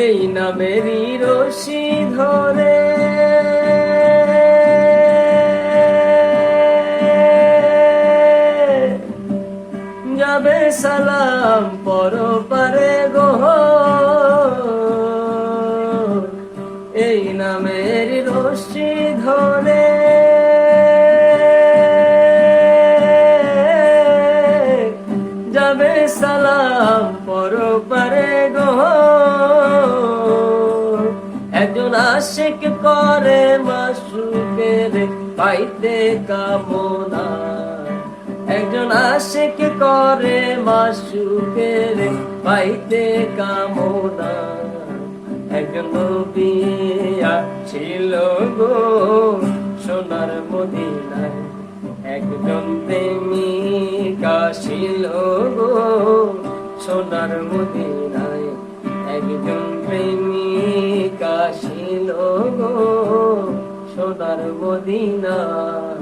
এই নামেরই রশি ধরে। যাবে সালাম পর পারে গোহ এই নামের রশি ধরে। যাবে সালাম পর পারে একজন আশিক করে মাসুকের পাইতে কামনা একজন আশিক করে মাসুকের পাইতে কামনা একজন ছিল গো সোনার মদিনায়। একজন প্রেমিকা ছিল গো সোনার মদিনায়। একজন ছিল গো সোনার মদিনায়